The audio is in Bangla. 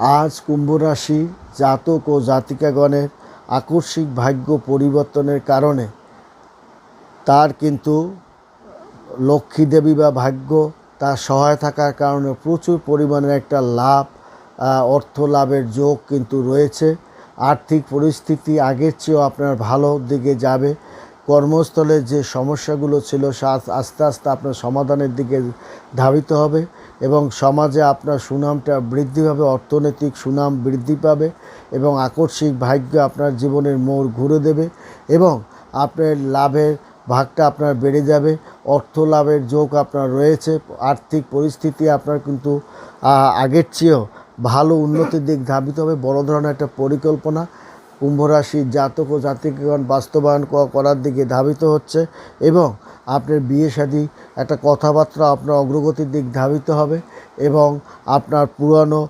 আজ কুম্ভ রাশি জাতক ও জাতিকাগণের আকস্মিক ভাগ্য পরিবর্তনের কারণে তার কিন্তু লক্ষ্মী দেবী বা ভাগ্য তার সহায় থাকার কারণে প্রচুর পরিমাণের একটা লাভ অর্থ লাভের যোগ কিন্তু রয়েছে। আর্থিক পরিস্থিতি আগের চেয়েও আপনার ভালো দিকে যাবে। কর্মস্থলে যে সমস্যাগুলো ছিল আস্তে আস্তে আপনার সমাধানের দিকে ধাবিত হবে। এবং সমাজে আপনার সুনামটা বৃদ্ধি পাবে, অর্থনৈতিক সুনাম বৃদ্ধি পাবে এবং আকস্মিক ভাগ্য আপনার জীবনের মোড় ঘুরে দেবে এবং আপনার লাভের ভাগটা আপনার বেড়ে যাবে, অর্থ লাভের যোগ আপনার রয়েছে, আর্থিক পরিস্থিতি আপনার কিন্তু আগের চেয়েও ভালো উন্নতির দিক ধাবিত হবে, বড় ধরনের একটা পরিকল্পনা। কুম্ভ রাশির জাতক ও জাতিকগণ বাস্তবায়ন করার দিকে ধাবিত হচ্ছে এবং আপনার বিয়ে শাদী একটা কথাবার্তা আপনার অগ্রগতির দিক ধাবিত হবে এবং আপনার পুরানো